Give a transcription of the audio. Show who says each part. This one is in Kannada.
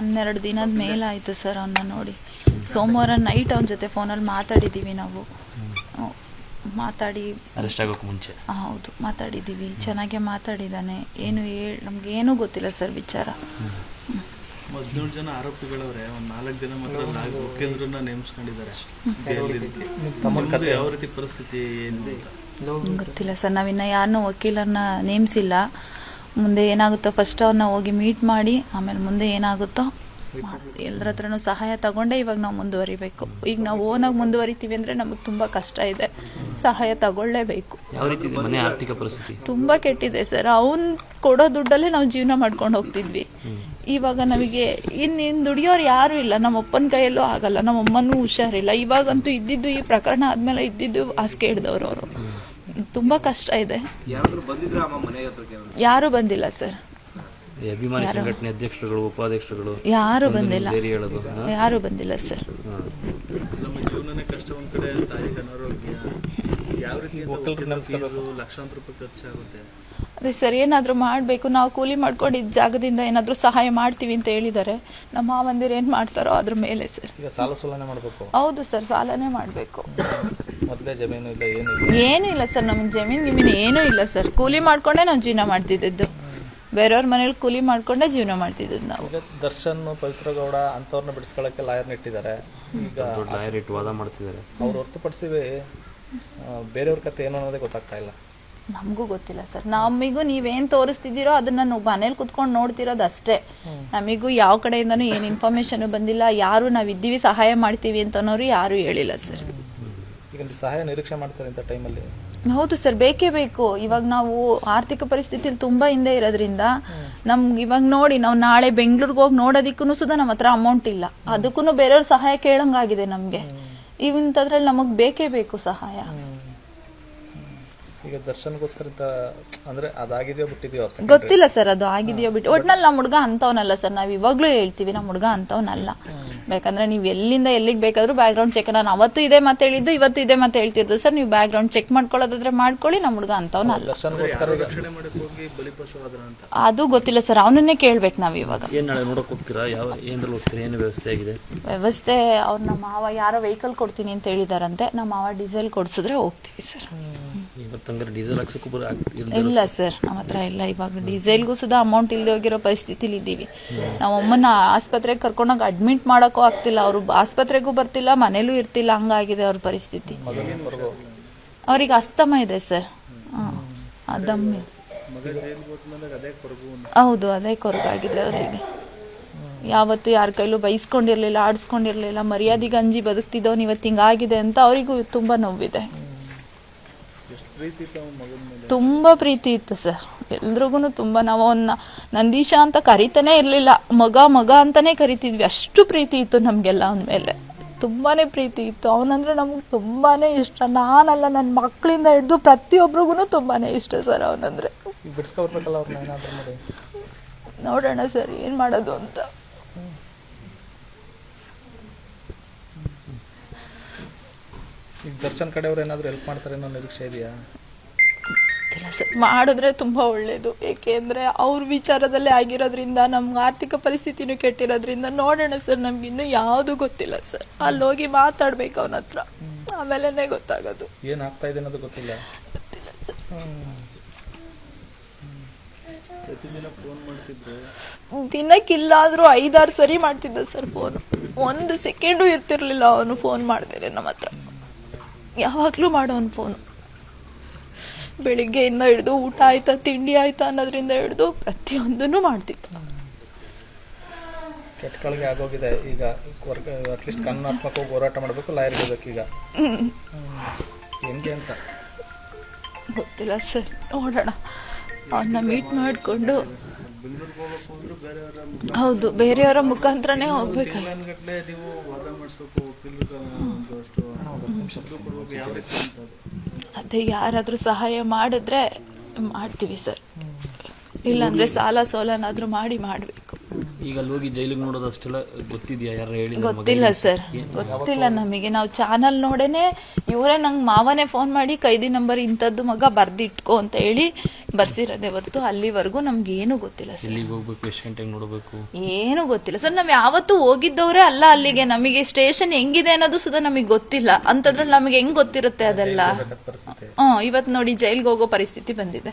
Speaker 1: ಹನ್ನೆರಡು ದಿನದ ಮೇಲಾಯಿತು ಸರ್ ಅವನ್ನ ನೋಡಿ. ಸೋಮವಾರ ನೈಟ್ ಅವನ ಜೊತೆ ಫೋನಲ್ಲಿ ಮಾತಾಡಿದ್ದೀವಿ ನಾವು. ಮಾತಾಡಿ.
Speaker 2: ಅರೆಸ್ಟ್ ಆಗೋಕೆ ಮುಂಚೆ.
Speaker 1: ಹೌದು. ಮಾತಾಡಿದ್ದೀವಿ ಚೆನ್ನಾಗೆ ಮಾತಾಡಿದ್ದಾನೆ ಏನು ಹೇಳ್ ನಮ್ಗೆ ಏನೂ ಗೊತ್ತಿಲ್ಲ ಸರ್ ವಿಚಾರ.
Speaker 3: ಹದಿನೇಳು ಜನ ಆರೋಪಿಗಳವ್ರೆ. ಒಂದು ನಾಲ್ಕು ಜನ ಮಾತ್ರ ನಾಲ್ಕು ಮುಖ್ಯಂದ್ರನ್ನ ನೇಮಿಸ್ಕೊಂಡಿದ್ದಾರೆ. ನಿಮ್ದು ಯಾವ ರೀತಿ ಪರಿಸ್ಥಿತಿ ಏನು
Speaker 1: ಗೊತ್ತಿಲ್ಲ ಸರ್. ನಾವಿನ್ನ ಯಾರನ್ನೂ ವಕೀಲರನ್ನ ನೇಮಿಸಿಲ್ಲ. ಮುಂದೆ ಏನಾಗುತ್ತೋ ಫಸ್ಟ್ ಅವ್ರನ್ನ ಹೋಗಿ ಮೀಟ್ ಮಾಡಿ ಆಮೇಲೆ ಮುಂದೆ ಏನಾಗುತ್ತೋ ಎಲ್ಲರ ಹತ್ರನೂ ಸಹಾಯ ತಗೊಂಡೇ ಇವಾಗ ನಾವು ಮುಂದುವರಿಬೇಕು. ಈಗ ನಾವು ಓನಾಗಿ ಮುಂದುವರಿತೀವಿ ಅಂದರೆ ನಮಗೆ ತುಂಬ ಕಷ್ಟ ಇದೆ. ಸಹಾಯ ತಗೊಳ್ಳೇಬೇಕು.
Speaker 2: ಯಾವ ರೀತಿ ಇದೆ ಮನೆ ಆರ್ಥಿಕ ಪರಿಸ್ಥಿತಿ?
Speaker 1: ತುಂಬ ಕೆಟ್ಟಿದೆ ಸರ್. ಅವನ್ ಕೊಡೋ ದುಡ್ಡಲ್ಲೇ ನಾವು ಜೀವನ ಮಾಡ್ಕೊಂಡು ಹೋಗ್ತಿದ್ವಿ. ಇವಾಗ ನಮಗೆ ಇನ್ನು ದುಡಿಯೋರು ಯಾರೂ ಇಲ್ಲ. ನಮ್ಮ ಅಪ್ಪನ ಕೈಯಲ್ಲೂ ಆಗಲ್ಲ. ನಮ್ಮ ಅಮ್ಮನೂ ಹುಷಾರಿಲ್ಲ. ಇವಾಗಂತೂ ಇದ್ದಿದ್ದು ಈ ಪ್ರಕರಣ ಆದಮೇಲೆ ಇದ್ದಿದ್ದು ಹಾಸಿಗೆ ಹಿಡ್ದವ್ರು ಅವರು. ತುಂಬ ಕಷ್ಟ ಇದೆ. ಯಾರು ಬಂದಿಲ್ಲ ಸರ್.
Speaker 2: ಈ ಅಭಿಮಾನಿ ಸಂಘಟನೆ ಅಧ್ಯಕ್ಷರುಗಳು ಉಪಾಧ್ಯಕ್ಷರುಗಳು
Speaker 1: ಯಾರು ಬಂದಿಲ್ಲ. ಯಾರು? ಬಂದಿಲ್ಲ ಸರ್.
Speaker 3: ನಮ್ಮ ಜೀವನನೇ ಕಷ್ಟ ಒಂದ್ ಕಡೆ ತಾಯಿಗೆ ಅನಾರೋಗ್ಯ. ಯಾವ ರೀತಿ ಲಕ್ಷಾಂತರ ರೂಪಾಯಿ ಖರ್ಚಾಗುತ್ತೆ.
Speaker 1: ಅದೇ ಸರ್ ಏನಾದರೂ ಮಾಡಬೇಕು ನಾವು ಕೂಲಿ ಮಾಡ್ಕೊಂಡು ಇದ್ದ ಜಾಗದಿಂದ ಏನಾದರೂ ಸಹಾಯ ಮಾಡ್ತೀವಿ ಅಂತ ಹೇಳಿದ್ದಾರೆ. ನಮ್ಮ ಮಾವಂದಿರು ಏನು ಮಾಡ್ತಾರೋ ಅದ್ರ ಮೇಲೆ ಸರ್.
Speaker 4: ಈಗ ಸಾಲ ಸೋಲನೆ ಮಾಡಬೇಕು.
Speaker 1: ಹೌದು ಸರ್ ಸಾಲನೇ ಮಾಡಬೇಕು.
Speaker 4: ಮೊದಲೇ ಜಮೀನು ಇಲ್ಲ ಏನು ಇಲ್ಲ?
Speaker 1: ಏನೂ ಇಲ್ಲ ಸರ್ ನಮ್ಮ ಜಮೀನು ಗಿಮೀನು ಏನೂ ಇಲ್ಲ ಸರ್. ಕೂಲಿ ಮಾಡಿಕೊಂಡೇ ನಾವು ಜೀವನ ಮಾಡ್ತಿದ್ದದ್ದು. ಬೇರೆಯವ್ರ ಮನೇಲಿ ಕೂಲಿ ಮಾಡಿಕೊಂಡೇ ಜೀವನ ಮಾಡ್ತಿದ್ದದ್ದು ನಾವು.
Speaker 4: ಈಗ ದರ್ಶನ್ ಪವಿತ್ರಗೌಡ ಅಂತವ್ರನ್ನ ಅಂಥವ್ರನ್ನ ಬಿಡಿಸ್ಕೊಳ್ಳೋಕೆ ಲಾಯರ್ನ ಇಟ್ಟಿದ್ದಾರೆ ಈಗ
Speaker 2: ದೊಡ್ಡ ಲಾಯರ್ ಇಟ್ಟು ವಾದ ಮಾಡ್ತಿದ್ದಾರೆ.
Speaker 4: ಅವ್ರು ಹೊರತುಪಡಿಸಿ ಆ, ಬೇರೆಯವ್ರ ಕತೆ ಏನು ಅನ್ನೋದೇ ಗೊತ್ತಾಗ್ತಾ ಇಲ್ಲ.
Speaker 1: ನಮಗೂ ಗೊತ್ತಿಲ್ಲ ಸರ್. ನಮಿಗೂ ನೀವೇನ್ ತೋರಿಸ್ತಿದ್ದೀರೋ ಅದನ್ನ ನಾವು ಮನೇಲಿ ಕುತ್ಕೊಂಡು ನೋಡ್ತಿರೋದು ಅಷ್ಟೇ. ನಮಿಗೂ ಯಾವ ಕಡೆಯಿಂದನು ಏನು ಇನ್ಫಾರ್ಮೇಶನ್ ಬಂದಿಲ್ಲ. ಯಾರು ನಾವ್ ಇದ್ದೀವಿ ಸಹಾಯ ಮಾಡ್ತೀವಿ ಅಂತನೋರು ಯಾರು ಹೇಳಿಲ್ಲ ಸರ್.
Speaker 4: ಸಹಾಯ ನಿರೀಕ್ಷೆ ಮಾಡ್ತಾರೆ ಅಂತ ಟೈಮಲ್ಲಿ?
Speaker 1: ಹೌದು ಸರ್ ಬೇಕೇ ಬೇಕು. ಇವಾಗ ನಾವು ಆರ್ಥಿಕ ಪರಿಸ್ಥಿತಿಲಿ ತುಂಬಾ ಹಿಂದೆ ಇರೋದ್ರಿಂದ ನಮ್ಗೆ ಇವಾಗ ನೋಡಿ ನಾವು ನಾಳೆ ಬೆಂಗಳೂರಿಗೆ ಹೋಗಿ ನೋಡೋದಕ್ಕೂ ಸುದ ನಮ್ಮ ಹತ್ರ ಅಮೌಂಟ್ ಇಲ್ಲ. ಅದಕ್ಕೂ ಬೇರೆಯವ್ರ ಸಹಾಯ ಕೇಳಂಗಾಗಿದೆ ನಮಗೆ. ಇವಂತದ್ರಲ್ಲಿ ನಮಗ್ ಬೇಕೇ ಬೇಕು ಸಹಾಯ.
Speaker 4: ಈಗ ದರ್ಶನ್ಗೋಸ್ಕರ ಅಂದ್ರೆ ಅದಾಗಿದೆಯೋ ಬಿಟ್ಟಿದೆಯೋ ಅಷ್ಟೇ
Speaker 1: ಗೊತ್ತಿಲ್ಲ ಸರ್ ಅದು ಆಗಿದೆಯೋ ಬಿಟ್ಟು ಒಟ್ನಲ್ಲಿ ನಮ್ಮ ಹುಡುಗ ಅಂತವನಲ್ಲ ಸರ್ ನಾವು ಇವಾಗ್ಲೂ ಹೇಳ್ತೀವಿ ನಮ್ಮ ಹುಡುಗ ಅಂತವನಲ್ಲ. ಬೇಕಂದ್ರೆ ನೀವು ಎಲ್ಲಿಂದ ಎಲ್ಲಿಗೆ ಬೇಕಾದ್ರೂ ಬ್ಯಾಕ್ ಗ್ರೌಂಡ್ ಚೆಕ್ ನಾನು ಅವತ್ತು ಇದೇ ಮತ್ತೆ ಹೇಳಿದ್ದು ಇವತ್ತು ಇದೇ ಮತ್ತೆ ಹೇಳ್ತಿದ್ದು ಸರ್. ನೀವು ಬ್ಯಾಕ್ ಗ್ರೌಂಡ್ ಚೆಕ್ ಮಾಡ್ಕೊಳ್ಳೋದಾದ್ರೆ ಮಾಡ್ಕೊಳ್ಳಿ ನಮ್ಮ ಹುಡುಗ ಅಂತವನಲ್ಲ.
Speaker 4: ದರ್ಶನ್ಗೋಸ್ಕರ
Speaker 1: ಅದು ಗೊತ್ತಿಲ್ಲ ಸರ್ ಅವನನ್ನೇ ಕೇಳ್ಬೇಕು ನಾವು ಇವಾಗ.
Speaker 2: ಏನ್ ನಾಳೆ ನೋಡಕ್ ಹೋಗ್ತೀರಾ? ಯಾವ ಏನ್ರಲ್ಲಿ ಹೋಗ್ತೀರಾ? ಏನು ವ್ಯವಸ್ಥೆ ಆಗಿದೆ?
Speaker 1: ವ್ಯವಸ್ಥೆ ಅವ್ರ ನಮ್ಮ ಮಾವ ಯಾರೋ ವೆಹಿಕಲ್ ಕೊಡ್ತೀನಿ ಅಂತ ಹೇಳಿದಾರಂತೆ. ನಮ್ಮ ಮಾವ ಡೀಸೆಲ್ ಕೊಡ್ಸಿದ್ರೆ ಹೋಗ್ತೀವಿ ಸರ್.
Speaker 2: ಡೀಸೆಲ್
Speaker 1: ಇಲ್ಲ ಸರ್, ನಮ್ಮ ಹತ್ರ ಇಲ್ಲ. ಇವಾಗ ಡೀಸೆಲ್ಗೂ ಸುದಾ ಅಮೌಂಟ್ ಇಲ್ಲದೆ ಹೋಗಿರೋ ಪರಿಸ್ಥಿತಿಲಿ ಇದ್ದೀವಿ ನಾವು ಅಮ್ಮನ ಆಸ್ಪತ್ರೆಗೆ ಕರ್ಕೊಂಡೋಗಿ ಅಡ್ಮಿಟ್ ಮಾಡೋಕ್ಕೂ ಆಗ್ತಿಲ್ಲ. ಅವರು ಆಸ್ಪತ್ರೆಗೂ ಬರ್ತಿಲ್ಲ, ಮನೇಲೂ ಇರ್ತಿಲ್ಲ. ಹಂಗಾಗಿದೆ ಅವ್ರ ಪರಿಸ್ಥಿತಿ. ಅವ್ರಿಗೆ ಅಸ್ತಮ ಇದೆ ಸರ್. ಹಾಂ ಅದಮ್ಮೆ ಹೌದು, ಅದೇ ಕೊರಗಾಗಿದೆ ಅವರಿಗೆ. ಯಾವತ್ತು ಯಾರ ಕೈಲೂ ಬೈಸ್ಕೊಂಡಿರ್ಲಿಲ್ಲ, ಆಡಿಸ್ಕೊಂಡಿರ್ಲಿಲ್ಲ. ಮರ್ಯಾದೆಗೆ ಅಂಜಿ ಬದುಕ್ತಿದ್ದವನು ಇವತ್ತು ಹಿಂಗಾಗಿದೆ ಅಂತ ಅವರಿಗೂ ತುಂಬಾ ನೋವಿದೆ
Speaker 3: ಎಷ್ಟು ಪ್ರೀತಿ ಇತ್ತು ಅವ್ನ ಮಗನ ಮೇಲೆ
Speaker 1: ತುಂಬಾ ಪ್ರೀತಿ ಇತ್ತು ಸರ್. ಎಲ್ರಿಗೂ ತುಂಬಾ. ನಾವು ಅವನ್ನ ನಂದೀಶ ಅಂತ ಕರಿತಾನೆ ಇರ್ಲಿಲ್ಲ. ಮಗ ಮಗ ಅಂತಾನೆ ಕರಿತಿದ್ವಿ. ಅಷ್ಟು ಪ್ರೀತಿ ಇತ್ತು ನಮ್ಗೆಲ್ಲ ಅವನ ಮೇಲೆ. ತುಂಬಾನೇ ಪ್ರೀತಿ ಇತ್ತು. ಅವನಂದ್ರೆ ನಮ್ಗೆ ತುಂಬಾನೇ ಇಷ್ಟ. ನಾನಲ್ಲ ನನ್ನ ಮಕ್ಕಳಿಂದ ಹಿಡಿದು ಪ್ರತಿಯೊಬ್ಬರಿಗೂ ತುಂಬಾನೇ ಇಷ್ಟ ಸರ್ ಅವನಂದ್ರೆ. ನೋಡೋಣ ಸರ್ ಏನ್ ಮಾಡೋದು ಅಂತ.
Speaker 4: ಈಗ ದರ್ಶನ್ ಕಡೆಯವ್ರು ಏನಾದರೂ ಹೆಲ್ಪ್ ಮಾಡ್ತಾರೆ ಅನ್ನೋ ನಿರೀಕ್ಷೆ ಇದೆಯಾ?
Speaker 1: ಗೊತ್ತಿಲ್ಲ ಸರ್. ಮಾಡಿದ್ರೆ ತುಂಬಾ ಒಳ್ಳೇದು. ಏಕೆಂದ್ರೆ ಅವ್ರ ವಿಚಾರದಲ್ಲೇ ಆಗಿರೋದ್ರಿಂದ ನಮ್ಗೆ ಆರ್ಥಿಕ ಪರಿಸ್ಥಿತಿನೂ ಕೆಟ್ಟಿರೋದ್ರಿಂದ ನೋಡೋಣ ಸರ್. ನಮ್ಗೆ ಇನ್ನೂ ಯಾವುದು ಗೊತ್ತಿಲ್ಲ ಸರ್. ಅಲ್ಲಿ ಹೋಗಿ ಮಾತಾಡ್ಬೇಕು ಅವನ ಹತ್ರ. ಆಮೇಲೆ ಗೊತ್ತಾಗೋದು.
Speaker 4: ಏನಾಗ್ತಾ ಆಗ್ತಾ ಇದೆ ಅನ್ನೋದು ಗೊತ್ತಿಲ್ಲ.
Speaker 3: ಪ್ರತಿದಿನ ಫೋನ್ ಮಾಡ್ತಿದ್ರು?
Speaker 1: ದಿನಕ್ಕಿಲ್ಲ ಆದ್ರೂ ಐದಾರು ಸರಿ ಮಾಡ್ತಿದ್ದ ಸರ್ ಫೋನ್ ಒಂದು ಸೆಕೆಂಡು ಇರ್ತಿರ್ಲಿಲ್ಲ ಅವನು ಫೋನ್ ಮಾಡ್ತಿದ್ದೆ ನಮ್ಮ ಹತ್ರ. ಯಾವಾಗ್ಲೂ ಮಾಡೋನು ಫೋನು. ಬೆಳಿಗ್ಗೆಯಿಂದ ಹಿಡಿದು ಊಟ ಆಯ್ತಾ ತಿಂಡಿ ಆಯ್ತಾ ಅನ್ನೋದ್ರಿಂದ ಹಿಡಿದು ಪ್ರತಿಯೊಂದನ್ನು ಮಾಡ್ತಿತ್ತು
Speaker 4: ಕೆಟ್ಟಗಳಿಗೆ ಆಗೋಗಿದೆ. ಈಗ ಅಟ್ಲೀಸ್ಟ್ ಕಾನೂನಾತ್ಮಕವಾಗಿ ಹೋರಾಟ ಮಾಡಬೇಕು ಲಾಯರ್ ಇರಬೇಕು ಈಗ. ಹೆಂಗೆ ಅಂತ?
Speaker 1: ಗೊತ್ತಿಲ್ಲ ಸರ್ ನೋಡೋಣ. ಅವನ್ನ ಮೀಟ್ ಮಾಡಿಕೊಂಡು
Speaker 3: ಹೋಗ್ಬೇಕು
Speaker 1: ಹೌದು ಬೇರೆಯವರ ಮುಖಾಂತರನೇ ಹೋಗ್ಬೇಕು
Speaker 3: ಅದು.
Speaker 1: ಅದೇ? ಯಾರಾದರೂ ಸಹಾಯ ಮಾಡಿದ್ರೆ ಮಾಡ್ತೀವಿ ಸರ್. ಇಲ್ಲಾಂದ್ರೆ ಸಾಲ ಸೋಲನಾದ್ರೂ ಮಾಡಿ ಮಾಡಬೇಕು.
Speaker 2: ಈಗ ಅಲ್ಲಿ ಹೋಗಿ ಜೈಲಿಗೆ ನೋಡೋದಷ್ಟೆಲ್ಲ ಗೊತ್ತಿದ್ಯಾ? ಯಾರು ಹೇಳಿ
Speaker 1: ಗೊತ್ತಿಲ್ಲ ಸರ್. ಗೊತ್ತಿಲ್ಲ ನಮಗೆ. ನಾವು ಚಾನಲ್ ನೋಡೇನೆ ಇವರೇ ನಂಗೆ ಮಾವನೇ ಫೋನ್ ಮಾಡಿ ಕೈದಿ ನಂಬರ್ ಇಂಥದ್ದು ಮಗ ಬರ್ದಿಟ್ಕೋ ಅಂತ ಹೇಳಿ ಬರ್ಸಿರೋದೇ ಹೊರತು ಅಲ್ಲಿವರೆಗೂ ನಮ್ಗೆ ಏನು ಗೊತ್ತಿಲ್ಲ ಸರ್.
Speaker 2: ಇಲ್ಲಿಗೆ ಹೋಗ್ಬೇಕು? ಪೇಷಂಟ್ ಗಂಟೆಗೆ ನೋಡಬೇಕು?
Speaker 1: ಏನು ಗೊತ್ತಿಲ್ಲ ಸರ್. ನಾವು ಯಾವತ್ತೂ ಹೋಗಿದ್ದವರೇ ಅಲ್ಲ ಅಲ್ಲಿಗೆ. ನಮಗೆ ಸ್ಟೇಷನ್ ಹೆಂಗಿದೆ ಅನ್ನೋದು ಸುಧಾ ನಮಗೆ ಗೊತ್ತಿಲ್ಲ. ಅಂತದ್ರಲ್ಲಿ ನಮಗೆ ಹೆಂಗ್ ಗೊತ್ತಿರುತ್ತೆ ಅದೆಲ್ಲ? ಹ್ಮ್ ಇವತ್ ನೋಡಿ ಜೈಲ್ಗೆ ಹೋಗೋ ಪರಿಸ್ಥಿತಿ ಬಂದಿದೆ.